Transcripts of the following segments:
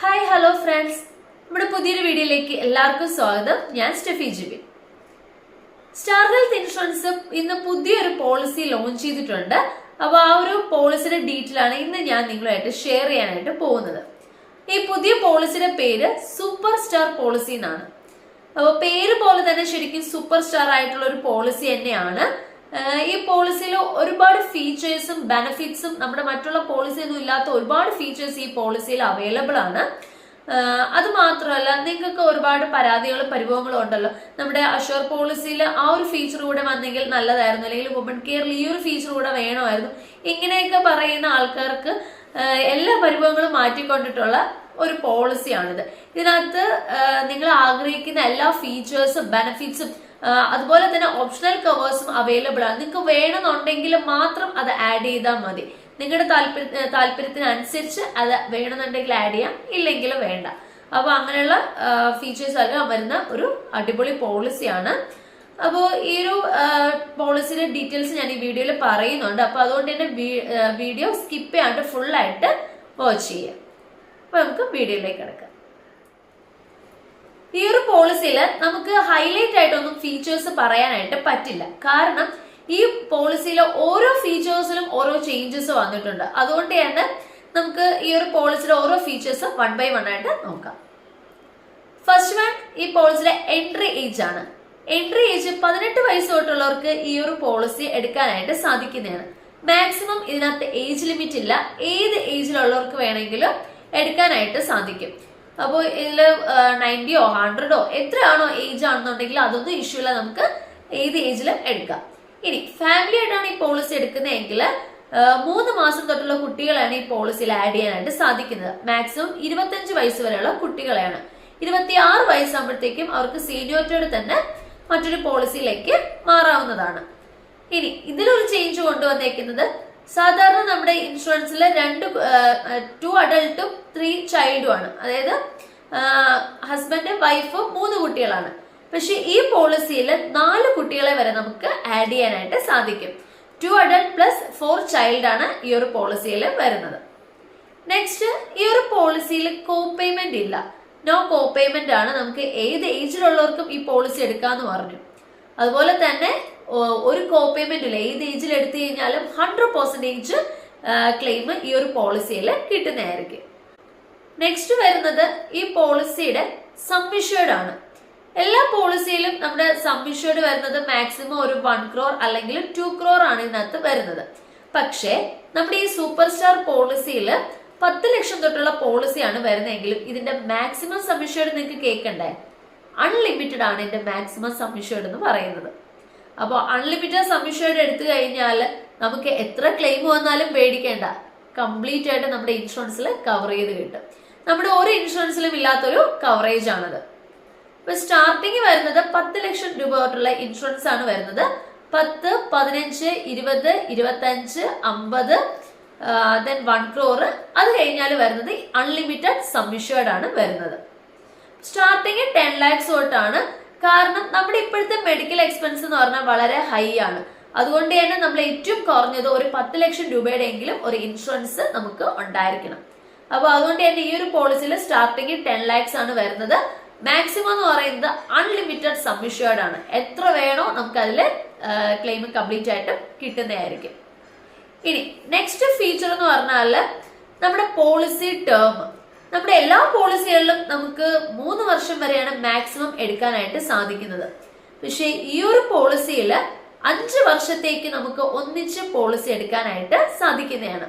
Hi hello friends നമ്മുടെ പുതിയൊരു വീഡിയോയിലേക്ക് എല്ലാവർക്കും സ്വാഗതം. ഞാൻ Steffi Jibi. Star Health Insurance ഇന്ന് പുതിയൊരു പോളിസി ലോഞ്ച് ചെയ്തിട്ടുണ്ട്. അപ്പോൾ ആ ഒരു പോളിസിയുടെ ഡീറ്റെയിൽ ആണ് ഇന്ന് ഞാൻ നിങ്ങളുമായിട്ട് ഷെയർ ചെയ്യാനായിട്ട് പോകുന്നത്. ഈ പുതിയ പോളിസിയുടെ പേര് സൂപ്പർ സ്റ്റാർ പോളിസി എന്നാണ്. അപ്പോൾ പേര് പോലെ തന്നെ ശരിക്കും സൂപ്പർ സ്റ്റാർ ആയിട്ടുള്ള ഒരു പോളിസി തന്നെയാണ്. ഈ പോളിസിയിൽ ഒരുപാട് ഫീച്ചേഴ്സും ബെനിഫിറ്റ്സും നമ്മുടെ മറ്റുള്ള പോളിസി ഒന്നും ഇല്ലാത്ത ഒരുപാട് ഫീച്ചേഴ്സ് ഈ പോളിസിയിൽ അവൈലബിൾ ആണ്. അത് മാത്രമല്ല നിങ്ങൾക്ക് ഒരുപാട് പരാതികളും പരിഭവങ്ങളും ഉണ്ടല്ലോ. നമ്മുടെ അഷോർ പോളിസിയിൽ ആ ഒരു ഫീച്ചർ കൂടെ വന്നെങ്കിൽ നല്ലതായിരുന്നു. അല്ലെങ്കിൽ വുമൺ കെയറിൽ ഈ ഒരു ഫീച്ചർ കൂടെ വേണമായിരുന്നു. ഇങ്ങനെയൊക്കെ പറയുന്ന ആൾക്കാർക്ക് എല്ലാ പരിഭവങ്ങളും മാറ്റിക്കൊണ്ടിട്ടുള്ള ഒരു പോളിസിയാണിത് ഇതിനകത്ത് നിങ്ങൾ ആഗ്രഹിക്കുന്ന എല്ലാ ഫീച്ചേഴ്സും ബെനിഫിറ്റ്സും അതുപോലെ തന്നെ ഓപ്ഷണൽ കവേഴ്സും അവൈലബിൾ ആണ്. നിങ്ങൾക്ക് വേണമെന്നുണ്ടെങ്കിൽ മാത്രം അത് ആഡ് ചെയ്താൽ മതി. നിങ്ങളുടെ താല്പര്യ താല്പര്യത്തിനനുസരിച്ച് അത് വേണമെന്നുണ്ടെങ്കിൽ ആഡ് ചെയ്യാം ഇല്ലെങ്കിൽ വേണ്ട. അപ്പോൾ അങ്ങനെയുള്ള ഫീച്ചേഴ്സ് എല്ലാം വരുന്ന ഒരു അടിപൊളി പോളിസിയാണ് അപ്പോൾ ഈ ഒരു പോളിസിയുടെ ഡീറ്റെയിൽസ് ഞാൻ ഈ വീഡിയോയിൽ പറയുന്നുണ്ട്. അപ്പോൾ അതുകൊണ്ട് തന്നെ വീഡിയോ സ്കിപ്പ് ചെയ്യാണ്ട് ഫുള്ളായിട്ട് വാച്ച് ചെയ്യാം. അപ്പോൾ നമുക്ക് വീഡിയോയിലേക്ക് കിടക്കാം. ഈ ഒരു പോളിസിയിൽ നമുക്ക് ഹൈലൈറ്റ് ആയിട്ടൊന്നും ഫീച്ചേഴ്സ് പറയാനായിട്ട് പറ്റില്ല. കാരണം ഈ പോളിസിയിലെ ഓരോ ഫീച്ചേഴ്സിലും ഓരോ ചേഞ്ചസ് വന്നിട്ടുണ്ട്. അതുകൊണ്ട് തന്നെ നമുക്ക് ഈ ഒരു പോളിസിയിലെ ഓരോ ഫീച്ചേഴ്സ് വൺ ബൈ വൺ ആയിട്ട് നോക്കാം. ഫസ്റ്റ് വൺ ഈ പോളിസിയിലെ എൻട്രി ഏജ് ആണ്. എൻട്രി ഏജ് പതിനെട്ട് വയസ്സ് തൊട്ടുള്ളവർക്ക് ഈ ഒരു പോളിസി എടുക്കാനായിട്ട് സാധിക്കുന്നതാണ്. മാക്സിമം ഇതിനകത്ത് ഏജ് ലിമിറ്റ് ഇല്ല. ഏത് ഏജിലുള്ളവർക്ക് വേണമെങ്കിലും എടുക്കാനായിട്ട് സാധിക്കും. അപ്പോൾ ഇതിൽ നയന്റിയോ ഹൺഡ്രഡോ എത്രയാണോ ഏജ് ആണെന്നുണ്ടെങ്കിൽ അതൊന്നും ഇഷ്യൂ ഇല്ല. നമുക്ക് ഏത് ഏജിലും എടുക്കാം. ഇനി ഫാമിലി ആയിട്ടാണ് ഈ പോളിസി എടുക്കുന്നതെങ്കിൽ മൂന്ന് മാസം തൊട്ടുള്ള കുട്ടികളെയാണ് ഈ പോളിസിയിൽ ആഡ് ചെയ്യാനായിട്ട് സാധിക്കുന്നത്. മാക്സിമം ഇരുപത്തഞ്ച് വയസ്സ് വരെയുള്ള കുട്ടികളെയാണ്. ഇരുപത്തി ആറ് വയസ്സാകുമ്പോഴത്തേക്കും അവർക്ക് സീനിയോറിറ്റിയോട് തന്നെ മറ്റൊരു പോളിസിയിലേക്ക് മാറാവുന്നതാണ്. ഇനി ഇതിലൊരു ചേഞ്ച് കൊണ്ടുവന്നേക്കുന്നത് സാധാരണ നമ്മുടെ ഇൻഷുറൻസിൽ രണ്ട് ടു അഡൾട്ടും ത്രീ ചൈൽഡും ആണ് അതായത് ഹസ്ബൻഡ് വൈഫും മൂന്ന് കുട്ടികളാണ്. പക്ഷെ ഈ പോളിസിയിൽ നാല് കുട്ടികളെ വരെ നമുക്ക് ആഡ് ചെയ്യാനായിട്ട് സാധിക്കും. Two adult plus four child ആണ് ഈ ഒരു പോളിസിയിൽ വരുന്നത്. നെക്സ്റ്റ് ഈ ഒരു പോളിസിയിൽ കോ പേയ്മെന്റ് ഇല്ല. നോ കോ പേയ്മെന്റ് ആണ് നമുക്ക് ഏത് ഏജിലുള്ളവർക്കും ഈ പോളിസി എടുക്കാന്ന് പറഞ്ഞു. അതുപോലെ തന്നെ ഒരു കോ പേയ്മെന്റ് ഇല്ല ഏത് ഏജിൽ എടുത്തു കഴിഞ്ഞാലും ഹൺഡ്രഡ് പെർസെന്റേജ് ക്ലെയിം ഈ ഒരു പോളിസിയിൽ കിട്ടുന്നതായിരിക്കും. നെക്സ്റ്റ് വരുന്നത് ഈ പോളിസിയുടെ സംവിഷേഡ് ആണ്. എല്ലാ പോളിസിയിലും നമ്മുടെ സംവിഷേഡ് വരുന്നത് മാക്സിമം ഒരു വൺ ക്രോർ അല്ലെങ്കിൽ ടു ക്രോർ ആണ് ഇതിനകത്ത് വരുന്നത്. പക്ഷേ നമ്മുടെ ഈ സൂപ്പർ സ്റ്റാർ പോളിസിയിൽ പത്ത് ലക്ഷം തൊട്ടുള്ള പോളിസിയാണ് വരുന്നതെങ്കിലും ഇതിന്റെ മാക്സിമം സംവിഷേഡ് നിങ്ങൾക്ക് കേൾക്കണ്ടേ? അൺലിമിറ്റഡ് ആണ് ഇതിന്റെ മാക്സിമം സംവിഷേഡ് എന്ന് പറയുന്നത്. അപ്പോൾ അൺലിമിറ്റഡ് സമ്മിഷ്യേർഡ് എടുത്തു കഴിഞ്ഞാൽ നമുക്ക് എത്ര ക്ലെയിം വന്നാലും പേടിക്കേണ്ട. കംപ്ലീറ്റ് ആയിട്ട് നമ്മുടെ ഇൻഷുറൻസിൽ കവർ ചെയ്ത് കിട്ടും. നമ്മുടെ ഒരു ഇൻഷുറൻസിലും ഇല്ലാത്തൊരു കവറേജ് ആണത്. ഇപ്പൊ സ്റ്റാർട്ടിങ് വരുന്നത് പത്ത് ലക്ഷം രൂപ തൊട്ടുള്ള ഇൻഷുറൻസ് ആണ് വരുന്നത്. പത്ത് പതിനഞ്ച് ഇരുപത് ഇരുപത്തഞ്ച് അമ്പത് ദെൻ വൺ ക്രോർ അത് കഴിഞ്ഞാൽ വരുന്നത് അൺലിമിറ്റഡ് സമ്മിഷ്യേർഡ് ആണ് വരുന്നത്. സ്റ്റാർട്ടിങ് ടെൻ ലാക്സ് തൊട്ടാണ് കാരണം നമ്മുടെ ഇപ്പോഴത്തെ മെഡിക്കൽ എക്സ്പെൻസ് എന്ന് പറഞ്ഞാൽ വളരെ ഹൈ ആണ്. അതുകൊണ്ട് തന്നെ നമ്മൾ ഏറ്റവും കുറഞ്ഞത് ഒരു പത്ത് ലക്ഷം രൂപയുടെ എങ്കിലും ഒരു ഇൻഷുറൻസ് നമുക്ക് ഉണ്ടായിരിക്കണം. അപ്പോൾ അതുകൊണ്ട് തന്നെ ഈ ഒരു പോളിസിയിൽ സ്റ്റാർട്ടിങ് ടെൻ ലാക്സ് ആണ് വരുന്നത്. മാക്സിമം എന്ന് പറയുന്നത് അൺലിമിറ്റഡ് സമ്മിഷ്യേർഡ് ആണ്. എത്ര വേണോ നമുക്ക് അതിൽ ക്ലെയിം കംപ്ലീറ്റ് ആയിട്ട് കിട്ടുന്നതായിരിക്കും. ഇനി നെക്സ്റ്റ് ഫീച്ചർ എന്ന് പറഞ്ഞാൽ നമ്മുടെ പോളിസി ടേം നമ്മുടെ എല്ലാ പോളിസികളിലും നമുക്ക് മൂന്ന് വർഷം വരെയാണ് മാക്സിമം എടുക്കാനായിട്ട് സാധിക്കുന്നത്. പക്ഷേ ഈ ഒരു പോളിസിയിൽ അഞ്ച് വർഷത്തേക്ക് നമുക്ക് ഒന്നിച്ച് പോളിസി എടുക്കാനായിട്ട് സാധിക്കുന്നതാണ്.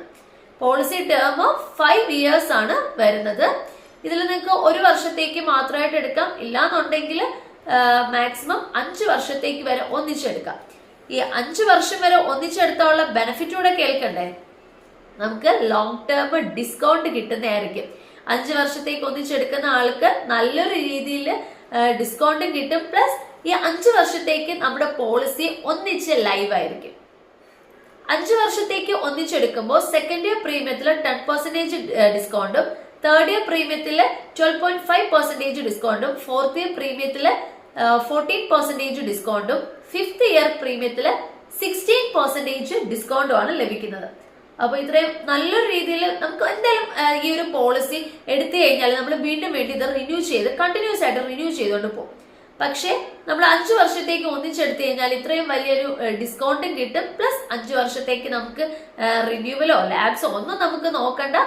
പോളിസി ടേം ഫൈവ് ഇയേഴ്സ് ആണ് വരുന്നത്. ഇതിൽ നിങ്ങൾക്ക് ഒരു വർഷത്തേക്ക് മാത്രമായിട്ട് എടുക്കാം. ഇല്ലാന്നുണ്ടെങ്കിൽ മാക്സിമം അഞ്ച് വർഷത്തേക്ക് വരെ ഒന്നിച്ചെടുക്കാം ഈ അഞ്ച് വർഷം വരെ ഒന്നിച്ചെടുത്തുള്ള ബെനിഫിറ്റ് കൂടെ കേൾക്കണ്ടേ? നമുക്ക് ലോങ് ടേം ഡിസ്കൗണ്ട് കിട്ടുന്നതായിരിക്കും. അഞ്ച് വർഷത്തേക്ക് ഒന്നിച്ചെടുക്കുന്ന ആൾക്ക് നല്ലൊരു രീതിയിൽ ഡിസ്കൗണ്ട് കിട്ടും. പ്ലസ് ഈ അഞ്ച് വർഷത്തേക്ക് നമ്മുടെ പോളിസി ഒന്നിച്ച് ലൈവ് ആയിരിക്കും. അഞ്ച് വർഷത്തേക്ക് ഒന്നിച്ചെടുക്കുമ്പോൾ സെക്കൻഡ് ഇയർ പ്രീമിയത്തിൽ ടെൻ പെർസെന്റേജ് ഡിസ്കൗണ്ടും തേർഡ് ഇയർ പ്രീമിയത്തിൽ ട്വൽവ് പോയിന്റ് ഫൈവ് പെർസെന്റേജ് ഡിസ്കൗണ്ടും ഫോർത്ത് ഇയർ പ്രീമിയത്തിൽ ഫോർട്ടീൻ പെർസെന്റേജ് ഡിസ്കൗണ്ടും ഫിഫ്ത്ത് ഇയർ പ്രീമിയത്തിൽ സിക്സ്റ്റീൻ ഡിസ്കൗണ്ടും ആണ് ലഭിക്കുന്നത്. അപ്പൊ ഇത്രയും നല്ലൊരു രീതിയിൽ നമുക്ക് എന്തായാലും ഈ ഒരു പോളിസി എടുത്തു കഴിഞ്ഞാൽ നമ്മൾ വീണ്ടും വീണ്ടും ഇത് റിന്യൂ ചെയ്ത് കണ്ടിന്യൂസ് ആയിട്ട് റിന്യൂ ചെയ്തുകൊണ്ട് പോകും. പക്ഷേ നമ്മൾ അഞ്ചു വർഷത്തേക്ക് ഒന്നിച്ചെടുത്തു കഴിഞ്ഞാൽ ഇത്രയും വലിയൊരു ഡിസ്കൗണ്ടും കിട്ടും. പ്ലസ് അഞ്ചു വർഷത്തേക്ക് നമുക്ക് റിന്യൂവലോ ലാബ്സോ ഒന്നും നമുക്ക് നോക്കണ്ട.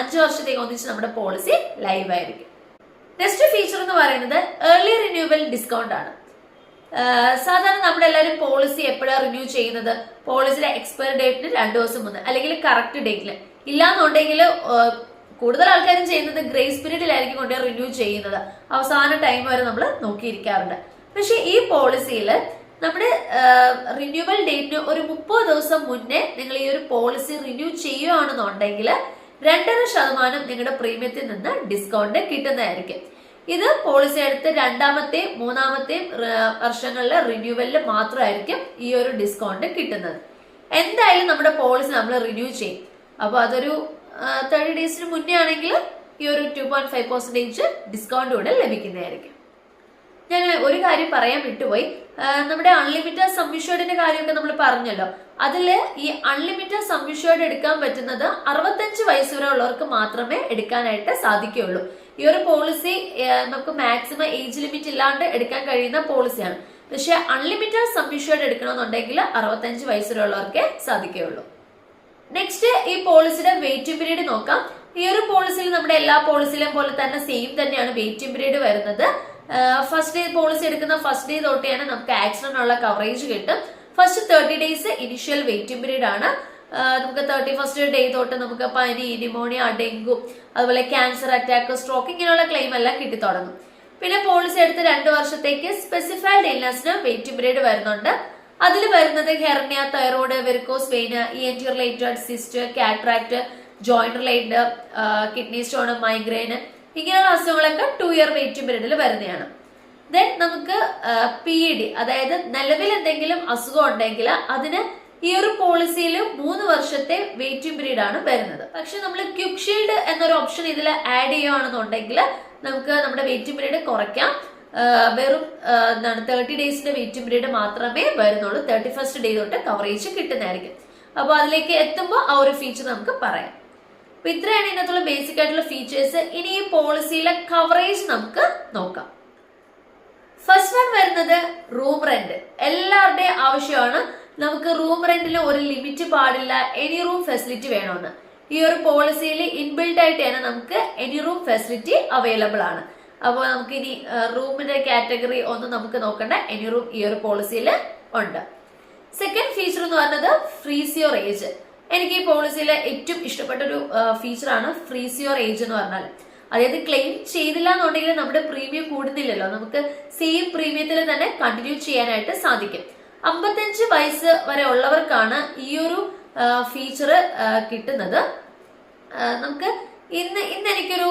അഞ്ചു വർഷത്തേക്ക് ഒന്നിച്ച് നമ്മുടെ പോളിസി ലൈവ് ആയിരിക്കും. നെക്സ്റ്റ് ഫീച്ചർ എന്ന് പറയുന്നത് ഏർലി റിന്യൂവൽ ഡിസ്കൗണ്ട് ആണ്. സാധാരണ നമ്മളെല്ലാവരും പോളിസി എപ്പോഴാണ് റിന്യൂ ചെയ്യുന്നത്? പോളിസിയുടെ എക്സ്പയർ ഡേറ്റിന് രണ്ടു ദിവസം മുന്നേ അല്ലെങ്കിൽ കറക്റ്റ് ഡേറ്റിൽ ഇല്ലാന്നുണ്ടെങ്കിൽ കൂടുതൽ ആൾക്കാരും ചെയ്യുന്നത് ഗ്രേസ് പീരീഡിലായിരിക്കും കൊണ്ട് റിന്യൂ ചെയ്യുന്നത്. അവസാന ടൈം വരെ നമ്മൾ നോക്കിയിരിക്കാറുണ്ട്. പക്ഷെ ഈ പോളിസിയിൽ നമ്മുടെ റിന്യൂവൽ ഡേറ്റിന് ഒരു മുപ്പത് ദിവസം മുന്നേ നിങ്ങൾ ഈ ഒരു പോളിസി റിന്യൂ ചെയ്യുകയാണെന്നുണ്ടെങ്കിൽ രണ്ടര ശതമാനം നിങ്ങളുടെ പ്രീമിയത്തിൽ നിന്ന് ഡിസ്കൗണ്ട് കിട്ടുന്നതായിരിക്കും. ഇത് പോളിസി എടുത്ത് രണ്ടാമത്തെയും മൂന്നാമത്തെയും വർഷങ്ങളിലെ റിന്യൂവലിൽ മാത്രമായിരിക്കും ഈ ഒരു ഡിസ്കൗണ്ട് കിട്ടുന്നത്. എന്തായാലും നമ്മുടെ പോളിസി നമ്മൾ റിന്യൂ ചെയ്യും. അപ്പോൾ അതൊരു തേർട്ടി ഡേയ്സിന് മുന്നേ ആണെങ്കിൽ ഈ ഒരു two point five percentage discount കൂടെ ലഭിക്കുന്നതായിരിക്കും. ഞാൻ ഒരു കാര്യം പറയാൻ വിട്ടുപോയി. നമ്മുടെ അൺലിമിറ്റഡ് സമ്മിഷേർഡിന്റെ കാര്യമൊക്കെ നമ്മൾ പറഞ്ഞല്ലോ. അതിൽ ഈ അൺലിമിറ്റഡ് സമ്മിഷേർഡ് എടുക്കാൻ പറ്റുന്നത് അറുപത്തഞ്ച് വയസ്സ് വരെ ഉള്ളവർക്ക് മാത്രമേ എടുക്കാനായിട്ട് സാധിക്കുകയുള്ളൂ. ഈ ഒരു പോളിസി നമുക്ക് മാക്സിമം ഏജ് ലിമിറ്റ് ഇല്ലാണ്ട് എടുക്കാൻ കഴിയുന്ന പോളിസിയാണ് പക്ഷെ അൺലിമിറ്റഡ് സമ്മിഷേർഡ് എടുക്കണമെന്നുണ്ടെങ്കിൽ അറുപത്തഞ്ച് വയസ്സ് വരെ ഉള്ളവർക്കേ സാധിക്കുകയുള്ളൂ. നെക്സ്റ്റ് ഈ പോളിസിയുടെ വെയിറ്റിംഗ് പീരീഡ് നോക്കാം. ഈ ഒരു പോളിസിയിൽ നമ്മുടെ എല്ലാ പോളിസിയിലും പോലെ തന്നെ സെയിം തന്നെയാണ് വെയിറ്റിംഗ് പീരീഡ് വരുന്നത്. ഫസ്റ്റ് ഡേ പോളിസി എടുക്കുന്ന ഫസ്റ്റ് ഡേ തൊട്ടെയാണ് നമുക്ക് ആക്സിഡന്റ് ഉള്ള കവറേജ് കിട്ടും. First thirty days initial waiting period ആണ്. നമുക്ക് തേർട്ടി ഫസ്റ്റ് ഡേ തൊട്ട് നമുക്ക് പനി ന്യൂമോണിയ ഡെങ്കു അതുപോലെ ക്യാൻസർ അറ്റാക്ക് സ്ട്രോക്ക് ഇങ്ങനെയുള്ള ക്ലെയിം എല്ലാം കിട്ടി തുടങ്ങും. പിന്നെ പോളിസി എടുത്ത് രണ്ട് വർഷത്തേക്ക് സ്പെസിഫൈഡ് ഇൽനെസ്സിന് വെയിറ്റിംഗ് പീരീഡ് വരുന്നുണ്ട്. അതിൽ വരുന്നത് hernia thyroid varicose vein E N T related cyst cataract joint related kidney stone migraine ഇങ്ങനെയുള്ള അസുഖങ്ങളൊക്കെ ടു ഇയർ വെയിറ്റിംഗ് പീരീഡിൽ വരുന്നതാണ്. ദെൻ നമുക്ക് പി ഡി അതായത് നിലവിൽ എന്തെങ്കിലും അസുഖം ഉണ്ടെങ്കിൽ അതിന് ഈ ഒരു പോളിസിയിൽ മൂന്ന് വർഷത്തെ വെയിറ്റിംഗ് പീരീഡ് ആണ് വരുന്നത്. പക്ഷെ നമ്മൾ ക്യുക്ഷീൽഡ് എന്നൊരു ഓപ്ഷൻ ഇതിൽ ആഡ് ചെയ്യുകയാണെന്നുണ്ടെങ്കിൽ നമുക്ക് നമ്മുടെ വെയിറ്റിംഗ് പീരീഡ് കുറയ്ക്കാം. വെറും എന്താണ് തേർട്ടി ഡേയ്സിന്റെ വെയിറ്റിംഗ് പീരീഡ് മാത്രമേ വരുന്നുള്ളൂ. തേർട്ടി ഫസ്റ്റ് ഡേ തൊട്ട് കവറേജ് കിട്ടുന്നതായിരിക്കും. അപ്പോൾ അതിലേക്ക് എത്തുമ്പോൾ ആ ഒരു ഫീച്ചർ നമുക്ക് പറയാം. അപ്പൊ ഇത്രയാണ് ഇതിനകത്തുള്ള ബേസിക് ആയിട്ടുള്ള ഫീച്ചേഴ്സ് ഇനി ഈ പോളിസിയിലെ കവറേജ് നമുക്ക് നോക്കാം. ഫസ്റ്റ് വൺ വരുന്നത് റൂം റെന്റ് എല്ലാവരുടെയും ആവശ്യമാണ്. നമുക്ക് റൂം റെന്റിൽ ഒരു ലിമിറ്റ് പാടില്ല. എനി റൂം ഫെസിലിറ്റി വേണമെന്ന്. ഈ ഒരു പോളിസിയിൽ ഇൻബിൽഡ് ആയിട്ട് തന്നെ നമുക്ക് എനി റൂം ഫെസിലിറ്റി അവൈലബിൾ ആണ്. അപ്പോൾ നമുക്ക് ഇനി റൂമിന്റെ കാറ്റഗറി ഒന്ന് നമുക്ക് നോക്കണ്ട. എനി റൂം ഈ ഒരു പോളിസിയിൽ ഉണ്ട്. സെക്കൻഡ് ഫീച്ചർ എന്ന് പറയുന്നത് ഫ്രീസ് യുവർ ഏജ് എനിക്ക് ഈ പോളിസിയിലെ ഏറ്റവും ഇഷ്ടപ്പെട്ട ഒരു ഫീച്ചറാണ് ഫ്രീസ് യുവർ ഏജ് എന്ന് പറഞ്ഞാൽ അതായത് ക്ലെയിം ചെയ്തില്ല എന്നുണ്ടെങ്കിൽ നമ്മുടെ പ്രീമിയം കൂടുന്നില്ലല്ലോ. നമുക്ക് സെയിം പ്രീമിയത്തിൽ തന്നെ കണ്ടിന്യൂ ചെയ്യാനായിട്ട് സാധിക്കും. അമ്പത്തഞ്ച് വയസ്സ് വരെ ഉള്ളവർക്കാണ് ഈ ഒരു ഫീച്ചർ കിട്ടുന്നത്. നമുക്ക് ഇന്ന് ഇന്ന് എനിക്കൊരു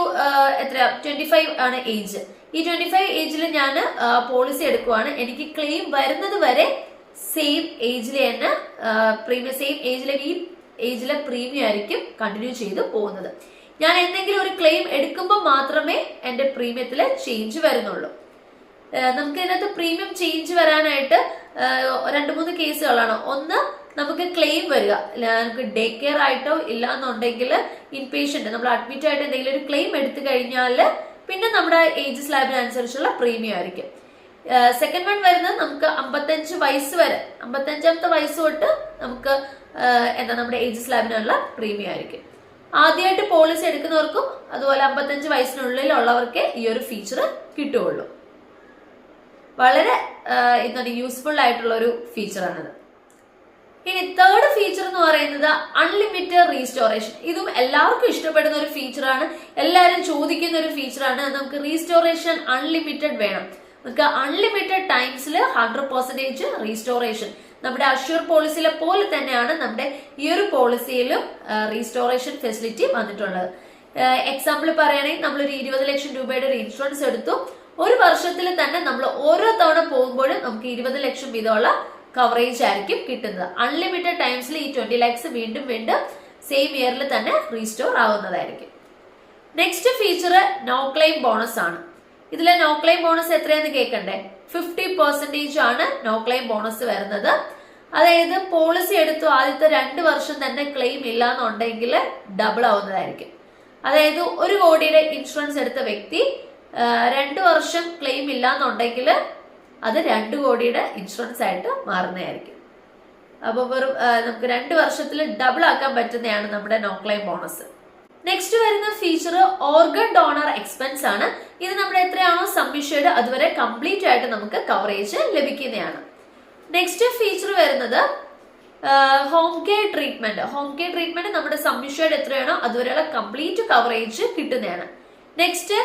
എത്ര ട്വന്റി ഫൈവ് ആണ് ഏജ് ഈ ട്വന്റി ഫൈവ് ഏജിൽ ഞാൻ പോളിസി എടുക്കുവാണ്. എനിക്ക് ക്ലെയിം വരുന്നത് വരെ സെയിം ഏജിൽ തന്നെ പ്രീമിയം സെയിം ഏജിലെ ഈ ഏജിലെ പ്രീമിയം ആയിരിക്കും കണ്ടിന്യൂ ചെയ്ത് പോകുന്നത്. ഞാൻ എന്തെങ്കിലും ഒരു ക്ലെയിം എടുക്കുമ്പോൾ മാത്രമേ എന്റെ പ്രീമിയത്തിൽ ചേഞ്ച് വരുന്നുള്ളൂ. നമുക്ക് ഇതിനകത്ത് പ്രീമിയം ചേഞ്ച് വരാനായിട്ട് രണ്ട് മൂന്ന് കേസുകളാണ് ഒന്ന് നമുക്ക് ക്ലെയിം വരിക. നമുക്ക് ഡേ കെയർ ആയിട്ടോ ഇല്ല എന്നുണ്ടെങ്കിൽ ഇൻപേഷ്യന്റ് നമ്മൾ അഡ്മിറ്റ് ആയിട്ട് എന്തെങ്കിലും ഒരു ക്ലെയിം എടുത്തു കഴിഞ്ഞാൽ പിന്നെ നമ്മുടെ ഏജ് സ്ലാബിനനുസരിച്ചുള്ള പ്രീമിയം ആയിരിക്കും. സെക്കൻഡ് വൺ വരുന്നത് നമുക്ക് അമ്പത്തഞ്ച് വയസ്സ് വരെ. അമ്പത്തഞ്ചാമത്തെ വയസ്സ് തൊട്ട് നമുക്ക് എന്താ നമ്മുടെ ഏജ് സ്ലാബിനുള്ള പ്രീമിയം ആയിരിക്കും. ആദ്യമായിട്ട് പോളിസി എടുക്കുന്നവർക്കും അതുപോലെ അമ്പത്തഞ്ച് വയസ്സിനുള്ളിലുള്ളവർക്കേ ഈ ഒരു ഫീച്ചർ കിട്ടുകയുള്ളൂ. വളരെ എന്താണ് യൂസ്ഫുൾ ആയിട്ടുള്ള ഒരു ഫീച്ചറാണിത് ഇനി തേർഡ് ഫീച്ചർ എന്ന് പറയുന്നത് അൺലിമിറ്റഡ് റീസ്റ്റോറേഷൻ ഇതും എല്ലാവർക്കും ഇഷ്ടപ്പെടുന്ന ഒരു ഫീച്ചറാണ് എല്ലാവരും ചോദിക്കുന്ന ഒരു ഫീച്ചറാണ് നമുക്ക് റീസ്റ്റോറേഷൻ അൺലിമിറ്റഡ് വേണം. നമുക്ക് അൺലിമിറ്റഡ് ടൈംസിൽ ഹൺഡ്രഡ് പെർസെന്റേജ് റീസ്റ്റോറേഷൻ നമ്മുടെ അഷ്യൂർ പോളിസിയിലെ പോലെ തന്നെയാണ് നമ്മുടെ ഈ ഒരു പോളിസിയിലും റീസ്റ്റോറേഷൻ ഫെസിലിറ്റി വന്നിട്ടുള്ളത്. എക്സാമ്പിൾ പറയുകയാണെങ്കിൽ നമ്മളൊരു ഇരുപത് ലക്ഷം രൂപയുടെ ഒരു ഇൻഷുറൻസ് എടുത്തു. ഒരു വർഷത്തിൽ തന്നെ നമ്മൾ ഓരോ തവണ പോകുമ്പോഴും നമുക്ക് ഇരുപത് ലക്ഷം വീതമുള്ള കവറേജ് ആയിരിക്കും കിട്ടുന്നത്. അൺലിമിറ്റഡ് ടൈംസിൽ ഈ ട്വന്റി ലാക്സ് വീണ്ടും വീണ്ടും സെയിം ഇയറിൽ തന്നെ restore ആവുന്നതായിരിക്കും. Next feature no claim bonus ആണ്. ഇതിലെ നോ ക്ലെയിം ബോണസ് എത്രയെന്ന് കേൾക്കണ്ടേ? ഫിഫ്റ്റി പെർസെന്റേജ് ആണ് നോ ക്ലെയിം ബോണസ് വരുന്നത്. അതായത് പോളിസി എടുത്തു ആദ്യത്തെ രണ്ട് വർഷം തന്നെ ക്ലെയിം ഇല്ല എന്നുണ്ടെങ്കിൽ ഡബിൾ ആവുന്നതായിരിക്കും. അതായത് ഒരു കോടിയുടെ ഇൻഷുറൻസ് എടുത്ത വ്യക്തി രണ്ട് വർഷം ക്ലെയിം ഇല്ല എന്നുണ്ടെങ്കിൽ അത് രണ്ട് കോടിയുടെ ഇൻഷുറൻസ് ആയിട്ട് മാറുന്നതായിരിക്കും. അപ്പോൾ വെറും നമുക്ക് രണ്ട് വർഷത്തിൽ ഡബിൾ ആക്കാൻ പറ്റുന്നതാണ് നമ്മുടെ നോ ക്ലെയിം ബോണസ് നെക്സ്റ്റ് വരുന്ന ഫീച്ചർ ഓർഗൻ ഡോണർ എക്സ്പെൻസ് ആണ്. ഇത് നമ്മൾ എത്രയാണോ സബ്മിഷേഡ് അതുവരെ കംപ്ലീറ്റ് ആയിട്ട് നമുക്ക് കവറേജ് ലഭിക്കുന്നതാണ്. നെക്സ്റ്റ് ഫീച്ചർ വരുന്നത് home care treatment home care treatment നമ്മുടെ സബ്മിഷേഡ് എത്രയാണോ അതുവരെയുള്ള കംപ്ലീറ്റ് കവറേജ് കിട്ടുന്നതാണ്. നെക്സ്റ്റ്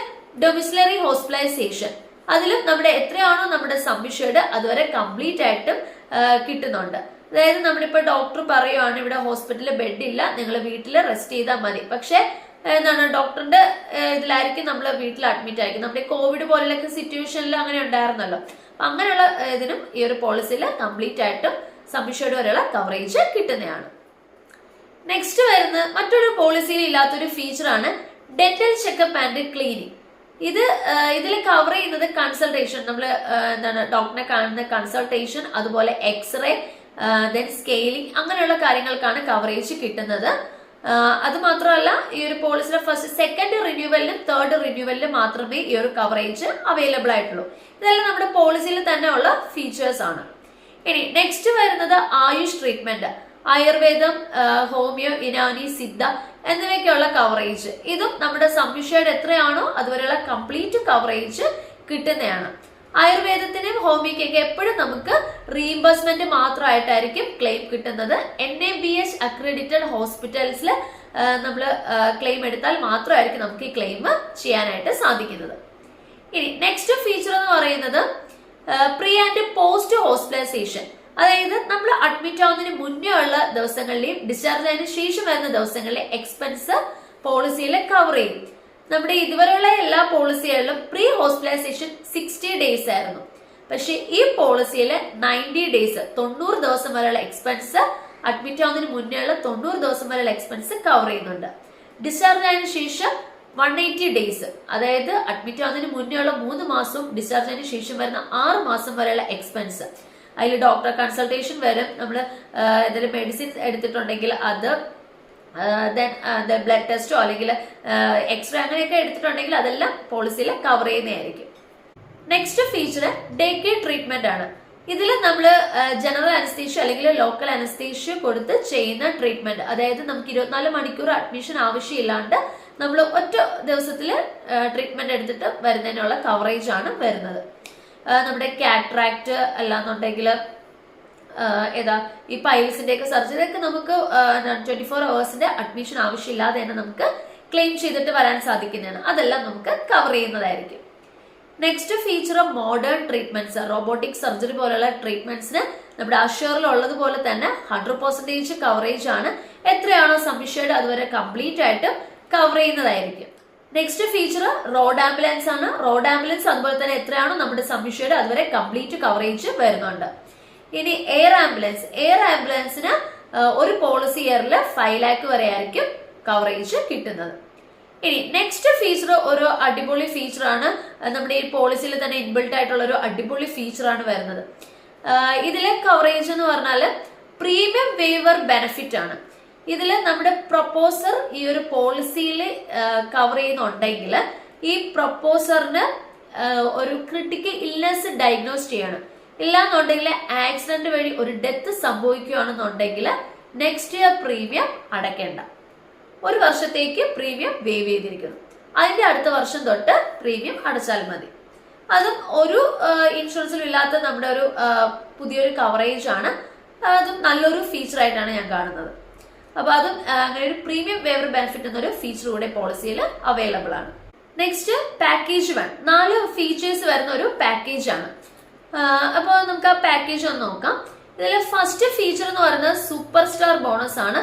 ഡൊമിസിലറി ഹോസ്പിറ്റലൈസേഷൻ അതിലും നമ്മുടെ എത്രയാണോ നമ്മുടെ സബ്മിഷേഡ് അതുവരെ കംപ്ലീറ്റ് ആയിട്ടും കിട്ടുന്നുണ്ട്. അതായത് നമ്മളിപ്പോ ഡോക്ടർ പറയുവാണ് ഇവിടെ ഹോസ്പിറ്റലിൽ ബെഡ് ഇല്ല നിങ്ങൾ വീട്ടിൽ റെസ്റ്റ് ചെയ്താൽ മതി. പക്ഷെ എന്താണ് ഡോക്ടറിന്റെ ഇതിലായിരിക്കും നമ്മൾ വീട്ടിൽ അഡ്മിറ്റ് ആയിരിക്കും. നമ്മുടെ കോവിഡ് പോലെയൊക്കെ സിറ്റുവേഷനിൽ അങ്ങനെ ഉണ്ടായിരുന്നല്ലോ. അങ്ങനെയുള്ള ഇതിനും ഈ ഒരു പോളിസിയിൽ കംപ്ലീറ്റ് ആയിട്ടും സംശയോട് വരെയുള്ള കവറേജ് കിട്ടുന്നതാണ്. നെക്സ്റ്റ് വരുന്ന മറ്റൊരു പോളിസിയിൽ ഇല്ലാത്തൊരു ഫീച്ചറാണ് ഡെന്റൽ ചെക്കപ്പ് ആൻഡ് ക്ലീനിങ് ഇത് ഇതിൽ കവർ ചെയ്യുന്നത് കൺസൾട്ടേഷൻ നമ്മൾ എന്താണ് ഡോക്ടറിനെ കാണുന്ന കൺസൾട്ടേഷൻ അതുപോലെ എക്സ്റേ ദെൻ സ്കെയിലിംഗ് അങ്ങനെയുള്ള കാര്യങ്ങൾക്കാണ് കവറേജ് കിട്ടുന്നത്. അത് മാത്രമല്ല ഈ ഒരു പോളിസിയുടെ ഫസ്റ്റ് സെക്കൻഡ് റിന്യൂവലിനും തേർഡ് റിന്യൂവലിനും മാത്രമേ ഈ ഒരു കവറേജ് അവൈലബിൾ ആയിട്ടുള്ളൂ. ഇതെല്ലാം നമ്മുടെ പോളിസിയിൽ തന്നെ ഉള്ള ഫീച്ചേഴ്സ് ആണ്. ഇനി നെക്സ്റ്റ് വരുന്നത് ആയുഷ് ട്രീറ്റ്മെന്റ് ആയുർവേദം ഹോമിയോ ഇനാനി സിദ്ധ എന്നിവയ്ക്കുള്ള കവറേജ് ഇതും നമ്മുടെ സംയുഷയുടെ എത്രയാണോ അതുവരെയുള്ള കംപ്ലീറ്റ് കവറേജ് കിട്ടുന്നതാണ്. ആയുർവേദത്തിനും ഹോമിയോക്കൊക്കെ എപ്പോഴും നമുക്ക് റീഇംബേഴ്സ്മെന്റ് മാത്രമായിട്ടായിരിക്കും ക്ലെയിം കിട്ടുന്നത്. N A B H accredited ഹോസ്പിറ്റൽസിൽ നമ്മൾ ക്ലെയിം എടുത്താൽ മാത്രമായിരിക്കും നമുക്ക് ഈ ക്ലെയിം ചെയ്യാനായിട്ട് സാധിക്കുന്നത്. ഇനി നെക്സ്റ്റ് ഫീച്ചർ എന്ന് പറയുന്നത് പ്രീ ആൻഡ് പോസ്റ്റ് ഹോസ്പിറ്റലൈസേഷൻ അതായത് നമ്മൾ അഡ്മിറ്റ് ആവുന്നതിന് മുന്നേ ഉള്ള ദിവസങ്ങളിലെയും ഡിസ്ചാർജ് ആയതിനു ശേഷം വരുന്ന ദിവസങ്ങളിലെ എക്സ്പെൻസ് പോളിസിയിൽ കവർ ചെയ്യും. നമ്മുടെ ഇതുവരെയുള്ള എല്ലാ പോളിസികളിലും പ്രീ ഹോസ്പിറ്റലൈസേഷൻ സിക്സ്റ്റി ഡേയ്സ് ആയിരുന്നു. പക്ഷെ ഈ പോളിസിയിൽ നയന്റി ഡേയ്സ് തൊണ്ണൂറ് ദിവസം വരെയുള്ള എക്സ്പെൻസ് അഡ്മിറ്റ് ആവുന്നതിന് മുന്നേ ഉള്ള തൊണ്ണൂറ് ദിവസം വരെയുള്ള എക്സ്പെൻസ് കവർ ചെയ്യുന്നുണ്ട്. ഡിസ്ചാർജ് ആയതിനു ശേഷം വൺ എയ്റ്റി ഡേയ്സ് അതായത് അഡ്മിറ്റ് ആവുന്നതിന് മുന്നേ ഉള്ള മൂന്ന് മാസവും ഡിസ്ചാർജ് ആയതിനു ശേഷം വരുന്ന ആറ് മാസം വരെയുള്ള എക്സ്പെൻസ് അതിൽ ഡോക്ടർ കൺസൾട്ടേഷൻ വരും. നമ്മൾ എന്തെങ്കിലും മെഡിസിൻ എടുത്തിട്ടുണ്ടെങ്കിൽ അത് ദെൻ ബ്ലഡ് ടെസ്റ്റോ അല്ലെങ്കിൽ എക്സ്റേ അങ്ങനെയൊക്കെ എടുത്തിട്ടുണ്ടെങ്കിൽ അതെല്ലാം പോളിസിയിൽ കവർ ചെയ്യുന്നതായിരിക്കും. Next feature day care treatment ആണ് ഇതിൽ നമ്മൾ ജനറൽ അനസ്തീഷ്യ അല്ലെങ്കിൽ ലോക്കൽ അനസ്തീഷ്യ കൊടുത്ത് ചെയ്യുന്ന ട്രീറ്റ്മെന്റ് അതായത് നമുക്ക് ഇരുപത്തിനാല് മണിക്കൂർ അഡ്മിഷൻ ആവശ്യമില്ലാണ്ട് നമ്മൾ ഒറ്റ ദിവസത്തിൽ ട്രീറ്റ്മെന്റ് എടുത്തിട്ട് വരുന്നതിനുള്ള കവറേജ് ആണ് വരുന്നത്. നമ്മുടെ കാട്രാക്ട് അല്ലാന്നുണ്ടെങ്കിൽ ഏതാ ഈ പൈൽസിന്റെ ഒക്കെ സർജറി ഒക്കെ നമുക്ക് ട്വന്റി ഫോർ അവേഴ്സിന്റെ അഡ്മിഷൻ ആവശ്യമില്ലാതെ തന്നെ നമുക്ക് ക്ലെയിം ചെയ്തിട്ട് വരാൻ സാധിക്കുന്നതാണ്. അതെല്ലാം നമുക്ക് കവർ ചെയ്യുന്നതായിരിക്കും. Next feature modern treatments robotic surgery പോലെയുള്ള ട്രീറ്റ്മെന്റ്സിന് നമ്മുടെ അഷ്യൂറിൽ ഉള്ളതുപോലെ തന്നെ ഹൺഡ്രഡ് പെർസെന്റേജ് കവറേജ് ആണ്. എത്രയാണോ സംശയം അതുവരെ കംപ്ലീറ്റ് ആയിട്ട് കവർ ചെയ്യുന്നതായിരിക്കും. നെക്സ്റ്റ് ഫീച്ചർ റോഡ് ആംബുലൻസ് ആണ്. റോഡ് ആംബുലൻസ് അതുപോലെ തന്നെ എത്രയാണോ നമ്മുടെ സംശയം അതുവരെ കംപ്ലീറ്റ് കവറേജ് വരുന്നുണ്ട്. ഇനി എയർ ആംബുലൻസ് എയർ ആംബുലൻസിന് ഒരു പോളിസി ഇയറിൽ ഫൈവ് ലാക്ക് വരെ ആയിരിക്കും കവറേജ് കിട്ടുന്നത്. ഇനി നെക്സ്റ്റ് ഫീച്ചർ ഒരു അടിപൊളി ഫീച്ചറാണ് നമ്മുടെ ഈ പോളിസിയിൽ തന്നെ ഇൻബിൽട്ട് ആയിട്ടുള്ള ഒരു അടിപൊളി ഫീച്ചർ ആണ് വരുന്നത്. ഇതിലെ കവറേജ് എന്ന് പറഞ്ഞാൽ പ്രീമിയം വേവർ ബെനിഫിറ്റ് ആണ്. ഇതിൽ നമ്മുടെ പ്രൊപ്പോസർ ഈ ഒരു പോളിസിയിൽ കവർ ചെയ്യുന്നുണ്ടെങ്കിൽ ഈ പ്രൊപ്പോസറിന് ഒരു ക്രിട്ടിക്കൽ ഇല്ലസ് ഡയഗ്നോസ് ചെയ്യണം. ഇല്ലാന്നുണ്ടെങ്കിൽ ആക്സിഡന്റ് വഴി ഒരു ഡെത്ത് സംഭവിക്കുകയാണെന്നുണ്ടെങ്കിൽ നെക്സ്റ്റ് ഇയർ പ്രീമിയം അടയ്ക്കേണ്ട. ഒരു വർഷത്തേക്ക് പ്രീമിയം വേവ് ചെയ്തിരിക്കുന്നു. അതിന്റെ അടുത്ത വർഷം തൊട്ട് പ്രീമിയം അടച്ചാൽ മതി. അതും ഒരു ഇൻഷുറൻസിലും ഇല്ലാത്ത നമ്മുടെ ഒരു പുതിയൊരു കവറേജ് ആണ്. അതും നല്ലൊരു ഫീച്ചർ ആയിട്ടാണ് ഞാൻ കാണുന്നത്. അപ്പൊ അതും അങ്ങനെ ഒരു പ്രീമിയം വേവർ ബെനിഫിറ്റ് എന്നൊരു ഫീച്ചർ കൂടെ പോളിസിയിൽ അവൈലബിൾ ആണ്. നെക്സ്റ്റ് പാക്കേജ് വൺ നാല് ഫീച്ചേഴ്സ് വരുന്ന ഒരു പാക്കേജ് ആണ്. അപ്പോൾ നമുക്ക് ആ പാക്കേജ് ഒന്ന് നോക്കാം. ഇതിൽ ഫസ്റ്റ് ഫീച്ചർ എന്ന് പറയുന്നത് സൂപ്പർ സ്റ്റാർ ബോണസ് ആണ്.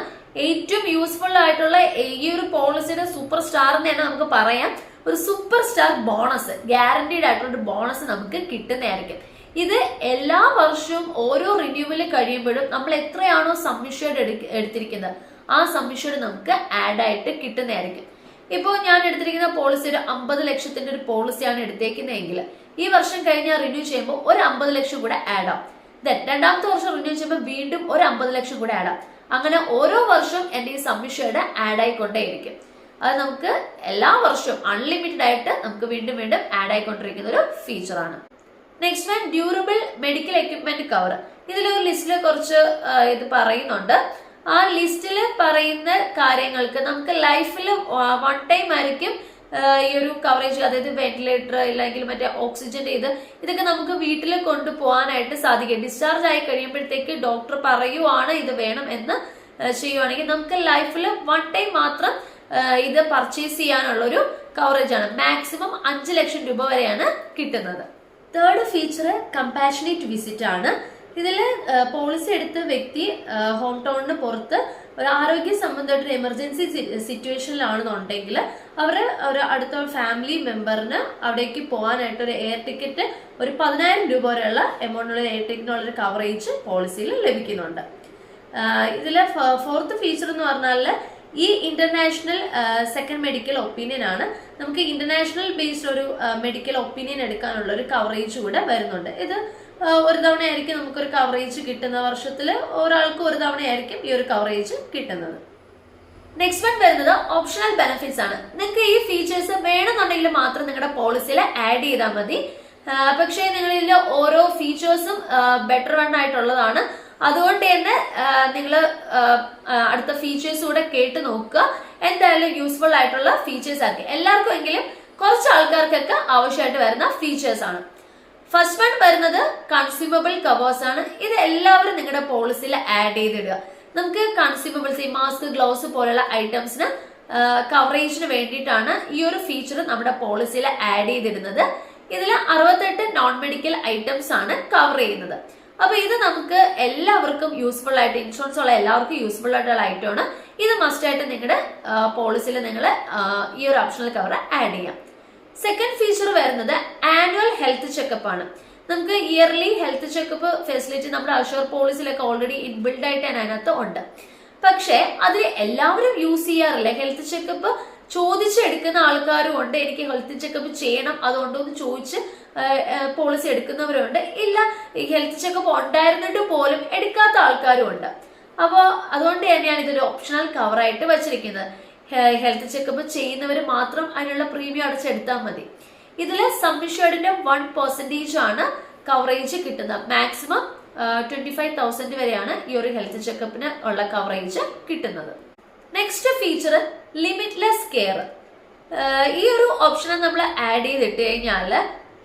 ഏറ്റവും യൂസ്ഫുൾ ആയിട്ടുള്ള ഈ ഒരു പോളിസിയുടെ സൂപ്പർ സ്റ്റാർ എന്ന് തന്നെ നമുക്ക് പറയാം. ഒരു സൂപ്പർ സ്റ്റാർ ബോണസ് ഗ്യാരണ്ടീഡ് ആയിട്ടുള്ള ഒരു ബോണസ് നമുക്ക് കിട്ടുന്നതായിരിക്കും. ഇത് എല്ലാ വർഷവും ഓരോ റിന്യൂവൽ കഴിയുമ്പോഴും നമ്മൾ എത്രയാണോ സബ്മിഷേഡ് എടുത്തിരിക്കുന്നത് ആ സബ്മിഷേഡ് നമുക്ക് ആഡ് ആയിട്ട് കിട്ടുന്നതായിരിക്കും. ഇപ്പോൾ ഞാൻ എടുത്തിരിക്കുന്ന പോളിസി ഒരു അമ്പത് ലക്ഷത്തിന്റെ ഒരു പോളിസിയാണ് എടുത്തേക്കുന്നതെങ്കിൽ ഈ വർഷം കഴിഞ്ഞാൽ റിന്യൂ ചെയ്യുമ്പോൾ ഒരു അമ്പത് ലക്ഷം കൂടെ ആഡ് ആവും ദെൻ രണ്ടാമത്തെ വർഷം റിന്യൂ ചെയ്യുമ്പോൾ വീണ്ടും ഒരു അമ്പത് ലക്ഷം കൂടെ ആഡ് ആവും അങ്ങനെ ഓരോ വർഷവും എന്റെ ഈ സബ്മിഷയുടെ ആഡ് ആയിക്കൊണ്ടേയിരിക്കും. അത് നമുക്ക് എല്ലാ വർഷവും അൺലിമിറ്റഡ് ആയിട്ട് നമുക്ക് വീണ്ടും വീണ്ടും ആഡ് ആയിക്കൊണ്ടിരിക്കുന്ന ഒരു ഫീച്ചറാണ് next one durable medical equipment cover ഇതിലൊരു ലിസ്റ്റിൽ കുറച്ച് ഇത് പറയുന്നുണ്ട്. ആ ലിസ്റ്റിൽ പറയുന്ന കാര്യങ്ങൾക്ക് നമുക്ക് ലൈഫിൽ വൺ ടൈം ആയിരിക്കും ഈ ഒരു കവറേജ് അതായത് വെന്റിലേറ്റർ അല്ലെങ്കിൽ മറ്റേ ഓക്സിജൻ ഇത് ഇതൊക്കെ നമുക്ക് വീട്ടിൽ കൊണ്ടുപോകാനായിട്ട് സാധിക്കും. ഡിസ്ചാർജ് ആയി കഴിയുമ്പോഴത്തേക്ക് ഡോക്ടർ പറയുവാണ് ഇത് വേണം എന്ന് ചെയ്യുവാണെങ്കിൽ നമുക്ക് ലൈഫിൽ വൺ ടൈം മാത്രം ഇത് പർച്ചേസ് ചെയ്യാനുള്ള ഒരു കവറേജ് ആണ്. മാക്സിമം അഞ്ച് ലക്ഷം രൂപ വരെയാണ് കിട്ടുന്നത്. തേർഡ് ഫീച്ചർ കമ്പാഷനേറ്റ് വിസിറ്റ് ആണ്. ഇതിൽ പോളിസി എടുത്ത വ്യക്തി ഹോം ടൗണിന് പുറത്ത് ഒരു ആരോഗ്യ സംബന്ധമായിട്ട് ഒരു എമർജൻസി സിറ്റുവേഷനിലാണെന്നുണ്ടെങ്കിൽ അവർ ഒരു അടുത്ത ഫാമിലി മെമ്പറിന് അവിടേക്ക് പോകാനായിട്ട് ഒരു എയർ ടിക്കറ്റ് ഒരു പതിനായിരം രൂപ വരെയുള്ള എമൗണ്ടുള്ള എയർ ടിക്കറ്റിനുള്ള ഒരു കവറേജ് പോളിസിയിൽ ലഭിക്കുന്നുണ്ട്. ഇതിലെ ഫോർത്ത് ഫീച്ചർ എന്ന് പറഞ്ഞാൽ ഈ ഇന്റർനാഷണൽ സെക്കൻഡ് മെഡിക്കൽ ഒപ്പീനിയൻ ആണ്. നമുക്ക് ഇന്റർനാഷണൽ ബേസ്ഡ് ഒരു മെഡിക്കൽ ഒപ്പീനിയൻ എടുക്കാനുള്ള ഒരു കവറേജ് കൂടെ വരുന്നുണ്ട്. ഇത് ഒരു തവണയായിരിക്കും നമുക്കൊരു കവറേജ് കിട്ടുന്ന വർഷത്തിൽ ഒരാൾക്ക് ഒരു തവണയായിരിക്കും ഈ ഒരു കവറേജ് കിട്ടുന്നത്. നെക്സ്റ്റ് വൺ വരുന്നത് ഓപ്ഷണൽ ബെനഫിറ്റ്സ് ആണ്. നിങ്ങൾക്ക് ഈ ഫീച്ചേഴ്സ് വേണമെന്നുണ്ടെങ്കിൽ മാത്രം നിങ്ങളുടെ പോളിസിയിൽ ആഡ് ചെയ്താൽ മതി. പക്ഷേ നിങ്ങളിൽ ഓരോ ഫീച്ചേഴ്സും ബെറ്റർ വൺ ആയിട്ടുള്ളതാണ്. അതുകൊണ്ട് തന്നെ നിങ്ങൾ അടുത്ത ഫീച്ചേഴ്സ് കൂടെ കേട്ട് നോക്കുക. എന്തായാലും യൂസ്ഫുൾ ആയിട്ടുള്ള ഫീച്ചേഴ്സ് ആക്കി എല്ലാവർക്കും എങ്കിലും കുറച്ച് ആൾക്കാർക്കൊക്കെ ആവശ്യമായിട്ട് വരുന്ന ഫീച്ചേഴ്സ് ആണ്. ഫസ്റ്റ് വൺ വരുന്നത് കൺസ്യൂമബിൾ കവേഴ്സ് ആണ്. ഇത് എല്ലാവരും നിങ്ങളുടെ പോളിസിയിൽ ആഡ് ചെയ്തിടുക. നമുക്ക് കൺസ്യൂമബിൾസ് ഈ മാസ്ക് ഗ്ലൗസ് പോലുള്ള ഐറ്റംസിന് കവറേജിന് വേണ്ടിയിട്ടാണ് ഈ ഒരു ഫീച്ചർ നമ്മുടെ പോളിസിയിൽ ആഡ് ചെയ്തിടുന്നത്. ഇതിൽ അറുപത്തെട്ട് നോൺ മെഡിക്കൽ ഐറ്റംസ് ആണ് കവർ ചെയ്യുന്നത്. അപ്പൊ ഇത് നമുക്ക് എല്ലാവർക്കും യൂസ്ഫുൾ ആയിട്ട് ഇൻഷുറൻസ് ഉള്ള എല്ലാവർക്കും യൂസ്ഫുൾ ആയിട്ടുള്ള ഐറ്റമാണ് ഇത് മസ്റ്റ് ആയിട്ട് നിങ്ങളുടെ പോളിസിയിൽ നിങ്ങൾ ഈ ഒരു ഓപ്ഷണൽ കവർ ആഡ് ചെയ്യാം. സെക്കൻഡ് ഫീച്ചർ വരുന്നത് ആനുവൽ ഹെൽത്ത് ചെക്കപ്പ് ആണ്. നമുക്ക് ഇയർലി ഹെൽത്ത് ചെക്കപ്പ് ഫെസിലിറ്റി നമ്മുടെ അഷോർ പോളിസിയിലൊക്കെ ഓൾറെഡി ഇൻബിൽഡ് ആയിട്ട് അതിനകത്ത് ഉണ്ട്. പക്ഷേ അതിൽ എല്ലാവരും യൂസ് ചെയ്യാറില്ല? ഹെൽത്ത് ചെക്കപ്പ് ചോദിച്ചെടുക്കുന്ന ആൾക്കാരും ഉണ്ട്. എനിക്ക് ഹെൽത്ത് ചെക്കപ്പ് ചെയ്യണം അതുകൊണ്ടോ എന്ന് ചോദിച്ച് പോളിസി എടുക്കുന്നവരുണ്ട്. ഇല്ല ഈ ഹെൽത്ത് ചെക്കപ്പ് ഉണ്ടായിരുന്നിട്ട് പോലും എടുക്കാത്ത ആൾക്കാരും ഉണ്ട്. അപ്പോൾ അതുകൊണ്ട് തന്നെയാണ് ഇതൊരു ഓപ്ഷണൽ കവറായിട്ട് വെച്ചിരിക്കുന്നത്. ഹെൽത്ത് ചെക്കപ്പ് ചെയ്യുന്നവർ മാത്രം അതിനുള്ള പ്രീമിയം അടച്ചെടുത്താൽ മതി. ഇതിൽ സമ്മിഷേർഡിന്റെ വൺ പെർസെന്റേജ് ആണ് കവറേജ് കിട്ടുന്നത്. മാക്സിമം ട്വന്റി ഫൈവ് തൗസൻഡ് വരെയാണ് ഈ ഒരു ഹെൽത്ത് ചെക്കപ്പിന് ഉള്ള കവറേജ് കിട്ടുന്നത്. നെക്സ്റ്റ് ഫീച്ചർ ലിമിറ്റ്ലെസ് കെയർ ഈ ഒരു ഓപ്ഷൻ നമ്മൾ ആഡ് ചെയ്തിട്ട് കഴിഞ്ഞാൽ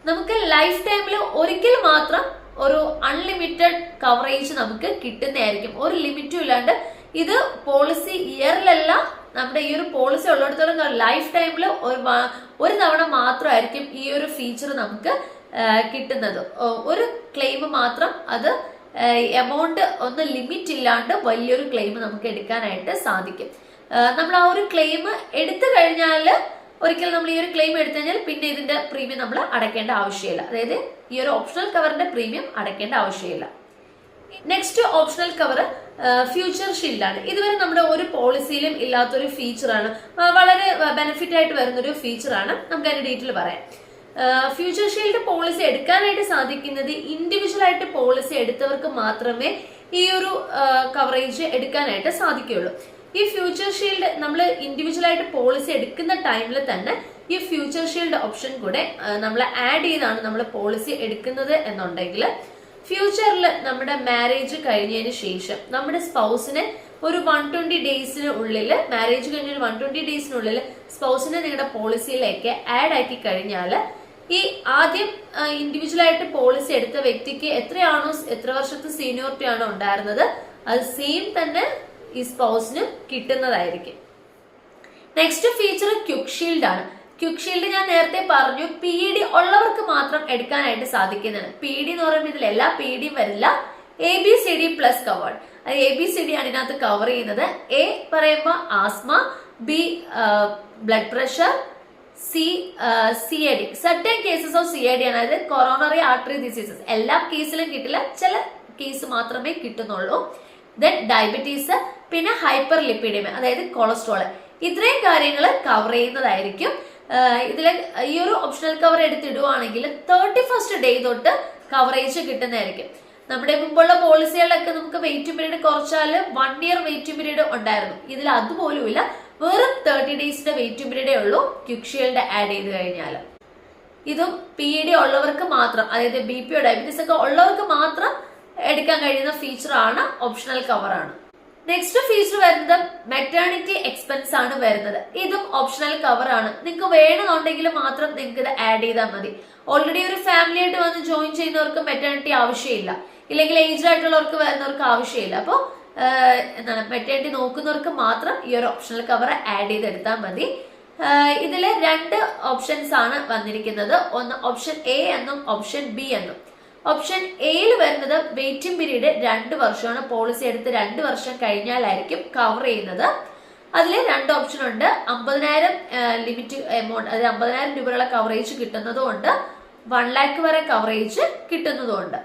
നമുക്ക് ലൈഫ് ടൈമിൽ ഒരിക്കൽ മാത്രം ഒരു അൺലിമിറ്റഡ് കവറേജ് നമുക്ക് കിട്ടുന്നതായിരിക്കും. ഒരു ലിമിറ്റും ഇല്ലാണ്ട് ഇത് പോളിസി ഇയറിലല്ല നമ്മുടെ ഈ ഒരു പോളിസി ഉള്ളിടത്തോളം ലൈഫ് ടൈമിൽ ഒരു ഒരു തവണ മാത്രമായിരിക്കും ഈ ഒരു ഫീച്ചർ നമുക്ക് കിട്ടുന്നത്. ഒരു ക്ലെയിം മാത്രം അത് എമൗണ്ട് ഒന്ന് ലിമിറ്റ് ഇല്ലാണ്ട് വലിയൊരു ക്ലെയിം നമുക്ക് എടുക്കാനായിട്ട് സാധിക്കും. നമ്മൾ ആ ഒരു ക്ലെയിം എടുത്തു കഴിഞ്ഞാൽ ഒരിക്കലും നമ്മൾ ഈ ഒരു ക്ലെയിം എടുത്തു കഴിഞ്ഞാൽ പിന്നെ ഇതിന്റെ പ്രീമിയം നമ്മൾ അടയ്ക്കേണ്ട ആവശ്യമില്ല. അതായത് ഈ ഒരു ഓപ്ഷണൽ കവറിന്റെ പ്രീമിയം അടയ്ക്കേണ്ട ആവശ്യമില്ല. നെക്സ്റ്റ് ഓപ്ഷണൽ കവർ ഫ്യൂച്ചർ ഷീൽഡാണ് ഇതുവരെ നമ്മുടെ ഒരു പോളിസിയിലും ഇല്ലാത്തൊരു ഫീച്ചറാണ് വളരെ ബെനിഫിറ്റ് ആയിട്ട് വരുന്ന ഒരു ഫീച്ചറാണ് നമുക്ക് അതിന്റെ ഡീറ്റെയിൽ പറയാം. ഫ്യൂച്ചർ ഷീൽഡ് പോളിസി എടുക്കാനായിട്ട് സാധിക്കുന്നത് ഇൻഡിവിജ്വൽ ആയിട്ട് പോളിസി എടുത്തവർക്ക് മാത്രമേ ഈ ഒരു കവറേജ് എടുക്കാനായിട്ട് സാധിക്കുകയുള്ളൂ. ഈ ഫ്യൂച്ചർ ഷീൽഡ് നമ്മൾ ഇൻഡിവിജ്വൽ ആയിട്ട് പോളിസി എടുക്കുന്ന ടൈമിൽ തന്നെ ഈ ഫ്യൂച്ചർ ഷീൽഡ് ഓപ്ഷൻ കൂടെ നമ്മൾ ആഡ് ചെയ്താണ് നമ്മൾ പോളിസി എടുക്കുന്നത് എന്നുണ്ടെങ്കിൽ ഫ്യൂച്ചറിൽ നമ്മുടെ മാരേജ് കഴിഞ്ഞതിന് ശേഷം നമ്മുടെ സ്പൗസിനെ ഒരു വൺ ട്വന്റി ഡേയ്സിന് ഉള്ളിൽ മാരേജ് കഴിഞ്ഞ ഒരു വൺ ട്വന്റി ഡേയ്സിനുള്ളിൽ സ്പൗസിനെ നിങ്ങളുടെ പോളിസിയിലേക്ക് ആഡ് ആക്കി കഴിഞ്ഞാൽ ഈ ആദ്യം ഇൻഡിവിജ്വൽ ആയിട്ട് പോളിസി എടുത്ത വ്യക്തിക്ക് എത്രയാണോ എത്ര വർഷത്തെ സീനിയോറിറ്റി ആണോ ഉണ്ടായിരുന്നത് അത് സെയിം തന്നെ ഈ സ്പൗസിനും കിട്ടുന്നതായിരിക്കും. നെക്സ്റ്റ് ഫീച്ചർ ക്യുക്ക് ഷീൽഡ് ആണ്. ക്യുക്ക് ഷീൽഡ് ഞാൻ നേരത്തെ പറഞ്ഞു പി ഡി ഉള്ളവർക്ക് മാത്രം എടുക്കാനായിട്ട് സാധിക്കുന്നതാണ്. പി ഡി എന്ന് പറയുമ്പോൾ ഇതിൽ എല്ലാ പി ഡിയും വരില്ല. A B C D plus covered അത് എ ബി സി ഡി ആണ് ഇതിനകത്ത് കവർ ചെയ്യുന്നത്. എ പറയുമ്പോൾ asthma B blood pressure C C A D certain cases of C A D ആണ്. അതായത് കൊറോണറി ആർട്ടറി ഡിസീസസ് എല്ലാ കേസിലും കിട്ടില്ല. ചില കേസ് മാത്രമേ കിട്ടുന്നുള്ളൂ. ദെൻ ഡയബറ്റീസ് പിന്നെ ഹൈപ്പർ ലിപ്പിഡിയം അതായത് കൊളസ്ട്രോൾ ഇത്രയും കാര്യങ്ങൾ കവർ ചെയ്യുന്നതായിരിക്കും. ഇതിൽ ഈ ഒരു ഓപ്ഷണൽ കവർ എടുത്തിടുവാണെങ്കിൽ തേർട്ടി ഫസ്റ്റ് ഡേ തൊട്ട് കവറേജ് കിട്ടുന്നതായിരിക്കും. നമ്മുടെ മുമ്പുള്ള പോളിസികളിലൊക്കെ നമുക്ക് വെയിറ്റിംഗ് പീരീഡ് കുറച്ചാൽ വൺ ഇയർ വെയിറ്റിംഗ് പീരീഡ് ഉണ്ടായിരുന്നു. ഇതിൽ അതുപോലുമില്ല. വെറും തേർട്ടി ഡേയ്സിന്റെ വെയിറ്റിംഗ് പീരീഡേ ഉള്ളൂ ക്യുക്ഷീൽഡ് ആഡ് ചെയ്ത് കഴിഞ്ഞാൽ ഇതും പി ഡി ഉള്ളവർക്ക് മാത്രം അതായത് ബി പി ഡയബറ്റീസ് ഒക്കെ ഉള്ളവർക്ക് മാത്രം എടുക്കാൻ കഴിയുന്ന ഫീച്ചറാണ് ഓപ്ഷണൽ കവർ ആണ്. നെക്സ്റ്റ് ഫീസ് വരുന്നത് മെറ്റേണിറ്റി എക്സ്പെൻസ് ആണ് വരുന്നത്. ഇതും ഓപ്ഷണൽ കവർ ആണ്. നിങ്ങൾക്ക് വേണമെന്നുണ്ടെങ്കിൽ മാത്രം നിങ്ങൾക്ക് ഇത് ആഡ് ചെയ്താൽ മതി. ഓൾറെഡി ഒരു ഫാമിലി ആയിട്ട് വന്ന് ജോയിൻ ചെയ്യുന്നവർക്ക് മെറ്റേണിറ്റി ആവശ്യമില്ല. ഇല്ലെങ്കിൽ ഏജ്ഡ് ആയിട്ടുള്ളവർക്ക് വരുന്നവർക്ക് ആവശ്യമില്ല. അപ്പോൾ എന്താണ് മെറ്റേണിറ്റി നോക്കുന്നവർക്ക് മാത്രം ഈ ഒരു ഓപ്ഷണൽ കവർ ആഡ് ചെയ്തെടുത്താൽ മതി. ഇതിൽ രണ്ട് ഓപ്ഷൻസ് ആണ് വന്നിരിക്കുന്നത്. ഒന്ന് ഓപ്ഷൻ എ എന്നും ഓപ്ഷൻ ബി എന്നും. ഓപ്ഷൻ എയിൽ വരുന്നത് വെയിറ്റിംഗ് പീരീഡ് രണ്ട് വർഷമാണ്. പോളിസി എടുത്ത് രണ്ട് വർഷം കഴിഞ്ഞാലായിരിക്കും കവർ ചെയ്യുന്നത്. അതിൽ രണ്ട് ഓപ്ഷൻ ഉണ്ട്. അമ്പതിനായിരം ലിമിറ്റ് എമൗണ്ട് അതായത് അമ്പതിനായിരം രൂപയുള്ള കവറേജ് കിട്ടുന്നതുകൊണ്ട് വൺ ലാക്ക് വരെ കവറേജ് കിട്ടുന്നതുകൊണ്ട്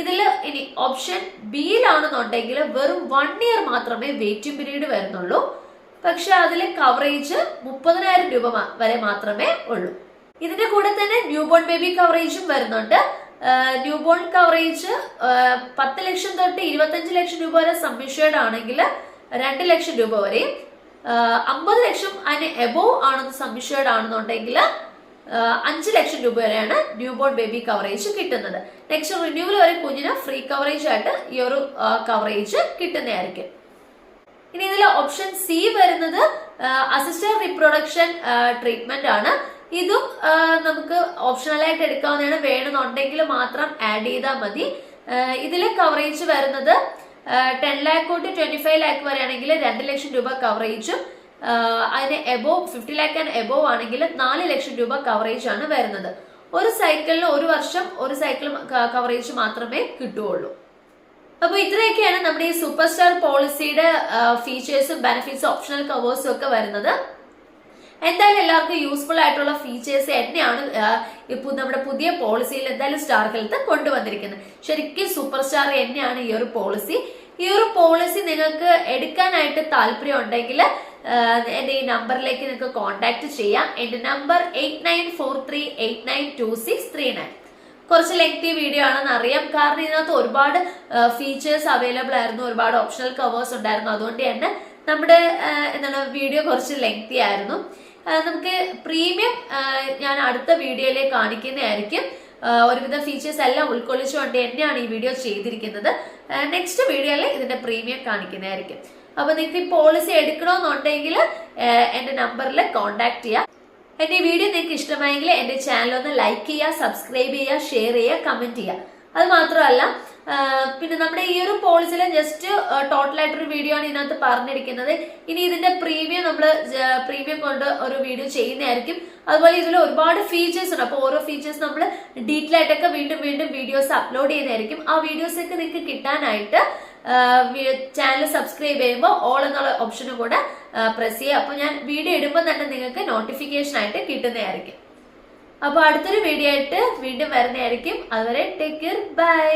ഇതിൽ ഇനി ഓപ്ഷൻ ബിയിലാണെന്നുണ്ടെങ്കിൽ വെറും വൺ ഇയർ മാത്രമേ വെയിറ്റിംഗ് പീരീഡ് വരുന്നുള്ളൂ. പക്ഷെ അതിൽ കവറേജ് മുപ്പതിനായിരം രൂപ വരെ മാത്രമേ ഉള്ളൂ. ഇതിന്റെ കൂടെ തന്നെ ന്യൂബോൺ ബേബി കവറേജും വരുന്നുണ്ട്. ന്യൂ ബോൺ കവറേജ് പത്ത് ലക്ഷം തൊട്ട് ഇരുപത്തഞ്ച് ലക്ഷം രൂപ വരെ സബ്മിഷേഡ് ആണെങ്കിൽ രണ്ട് ലക്ഷം രൂപ വരെയും അമ്പത് ലക്ഷം അതിന് എബോവ് ആണെന്ന് സബ്മിഷേഡ് ആണെന്നുണ്ടെങ്കിൽ അഞ്ച് ലക്ഷം രൂപ വരെയാണ് ന്യൂ ബോൺ ബേബി കവറേജ് കിട്ടുന്നത്. നെക്സ്റ്റ് റിന്യൂവൽ വരെ കുഞ്ഞിന് ഫ്രീ കവറേജ് ആയിട്ട് ഈ ഒരു കവറേജ് കിട്ടുന്നതായിരിക്കും. ഇനി ഇതിൽ ഓപ്ഷൻ സി വരുന്നത് അസിസ്റ്റഡ് റീപ്രൊഡക്ഷൻ ട്രീറ്റ്മെന്റ് ആണ്. ഇതും നമുക്ക് ഓപ്ഷണലായിട്ട് എടുക്കാവുന്നതാണ്. വേണമെന്നുണ്ടെങ്കിൽ മാത്രം ആഡ് ചെയ്താൽ മതി. ഇതിൽ കവറേജ് വരുന്നത് ടെൻ ലാക്ക് തൊട്ട് ട്വന്റി ഫൈവ് ലാക്ക് വരെയാണെങ്കിൽ രണ്ട് ലക്ഷം രൂപ കവറേജും അതിന് above fifty lakh and above ആണെങ്കിൽ നാല് ലക്ഷം രൂപ കവറേജ് ആണ് വരുന്നത്. ഒരു സൈക്കിളിന് ഒരു വർഷം ഒരു സൈക്കിൾ കവറേജ് മാത്രമേ കിട്ടുകയുള്ളൂ. അപ്പൊ ഇത്രയൊക്കെയാണ് നമ്മുടെ ഈ സൂപ്പർ സ്റ്റാർ പോളിസിയുടെ ഫീച്ചേഴ്സും ബെനിഫിറ്റ്സും ഓപ്ഷണൽ കവേഴ്സും ഒക്കെ വരുന്നത്. എന്തായാലും എല്ലാവർക്കും യൂസ്ഫുൾ ആയിട്ടുള്ള ഫീച്ചേഴ്സ് തന്നെയാണ് ഇപ്പൊ നമ്മുടെ പുതിയ പോളിസിയിൽ എന്തായാലും സ്റ്റാർ ഹെൽത്ത് കൊണ്ടുവന്നിരിക്കുന്നത്. ശരിക്കും സൂപ്പർ സ്റ്റാർ തന്നെയാണ് ഈ ഒരു പോളിസി ഈ ഒരു പോളിസി നിങ്ങൾക്ക് എടുക്കാനായിട്ട് താല്പര്യം ഉണ്ടെങ്കിൽ എന്റെ ഈ നമ്പറിലേക്ക് നിങ്ങൾക്ക് കോൺടാക്ട് ചെയ്യാം. എന്റെ number eight nine four three eight nine two six three nine കുറച്ച് ലെങ്തി വീഡിയോ ആണെന്ന് അറിയാം. കാരണം ഇതിനകത്ത് ഒരുപാട് ഫീച്ചേഴ്സ് അവൈലബിൾ ആയിരുന്നു. ഒരുപാട് ഓപ്ഷണൽ കവേഴ്സ് ഉണ്ടായിരുന്നു. അതുകൊണ്ട് തന്നെ നമ്മുടെ എന്താണ് വീഡിയോ കുറച്ച് ലെങ്തി ആയിരുന്നു. നമുക്ക് പ്രീമിയം ഞാൻ അടുത്ത വീഡിയോയിലേക്ക് കാണിക്കുന്നതായിരിക്കും. ഒരുവിധ ഫീച്ചേഴ്സ് എല്ലാം ഉൾക്കൊള്ളിച്ചുകൊണ്ട് തന്നെയാണ് ഈ വീഡിയോ ചെയ്തിരിക്കുന്നത്. നെക്സ്റ്റ് വീഡിയോയിൽ ഇതിന്റെ പ്രീമിയം കാണിക്കുന്നതായിരിക്കും. അപ്പൊ നിങ്ങൾക്ക് ഈ പോളിസി എടുക്കണമെന്നുണ്ടെങ്കിൽ എന്റെ നമ്പറിൽ കോൺടാക്ട് ചെയ്യാം. എന്റെ വീഡിയോ നിങ്ങൾക്ക് ഇഷ്ടമായെങ്കിൽ എന്റെ ചാനൽ ഒന്ന് ലൈക്ക് ചെയ്യുക സബ്സ്ക്രൈബ് ചെയ്യുക ഷെയർ ചെയ്യുക കമന്റ് ചെയ്യുക. അത് മാത്രമല്ല പിന്നെ നമ്മുടെ ഈ ഒരു പോളിസിയിലെ ജസ്റ്റ് ടോട്ടൽ ആയിട്ടൊരു വീഡിയോ ആണ് ഇതിനകത്ത് പറഞ്ഞിരിക്കുന്നത്. ഇനി ഇതിന്റെ പ്രീമിയം നമ്മൾ പ്രീമിയം കൊണ്ട് ഒരു വീഡിയോ ചെയ്യുന്നതായിരിക്കും. അതുപോലെ ഇതിൽ ഒരുപാട് ഫീച്ചേഴ്സ് ഉണ്ട്. അപ്പോൾ ഓരോ ഫീച്ചേഴ്സ് നമ്മൾ ഡീറ്റെയിൽ ആയിട്ടൊക്കെ വീണ്ടും വീണ്ടും വീഡിയോസ് അപ്ലോഡ് ചെയ്യുന്നതായിരിക്കും. ആ വീഡിയോസ് ഒക്കെ നിങ്ങൾക്ക് കിട്ടാനായിട്ട് ചാനൽ സബ്സ്ക്രൈബ് ചെയ്യുമ്പോൾ ഓൾ എന്നുള്ള ഓപ്ഷനും കൂടെ പ്രസ് ചെയ്യുക. അപ്പോൾ ഞാൻ വീഡിയോ ഇടുമ്പോൾ തന്നെ നിങ്ങൾക്ക് നോട്ടിഫിക്കേഷൻ ആയിട്ട് കിട്ടുന്നതായിരിക്കും. അപ്പോൾ അടുത്തൊരു വീഡിയോ ആയിട്ട് വീണ്ടും വരുന്നതായിരിക്കും. അതുവരെ ടേക്ക് കെയർ ബൈ